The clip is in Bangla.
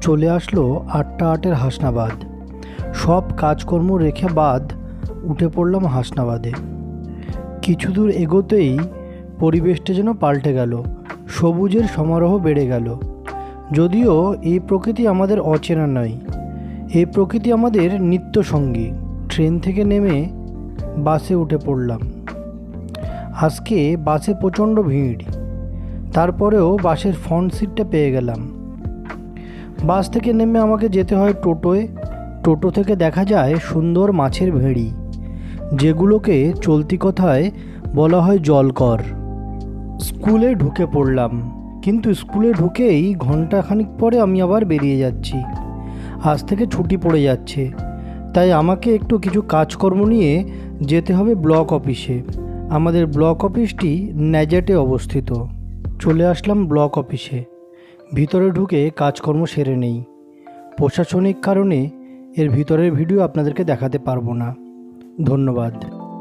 চলে আসলো আটটা আটের হাসনাবাদ। সব কাজকর্ম রেখে বাদ উঠে পড়লাম হাসনাবাদে। কিছু দূর এগোতেই পরিবেশটা যেন পাল্টে গেল, সবুজের সমারোহ বেড়ে গেল। যদিও এই প্রকৃতি আমাদের অচেনা নয়, এই প্রকৃতি আমাদের নিত্য সঙ্গী ট্রেন থেকে নেমে বাসে উঠে পড়লাম। আজকে বাসে প্রচণ্ড ভিড়, তারপরেও বাসের ফ্রন্ট সিটটা পেয়ে গেলাম। বাস থেকে নেমে আমাকে যেতে হয় টোটোয়। টোটো থেকে দেখা যায় সুন্দর মাছের ভেড়ি, যেগুলোকে চলতি কথায় বলা হয় জলকর। স্কুলে ঢুকে পড়লাম, কিন্তু স্কুলে ঢুকেই ঘন্টাখানিক পরে আমি আবার বেরিয়ে যাচ্ছি। আজ থেকে ছুটি পড়ে যাচ্ছে, তাই আমাকে একটু কিছু কাজকর্ম নিয়ে যেতে হবে ব্লক অফিসে। আমাদের ব্লক অফিসটি ন্যাজেটে অবস্থিত। চলে আসলাম ব্লক অফিসে। ভিতরে ঢুকে কাজকর্ম সেরে নেই। প্রশাসনিক কারণে এর ভিতরের ভিডিও আপনাদেরকে দেখাতে পারব না। ধন্যবাদ।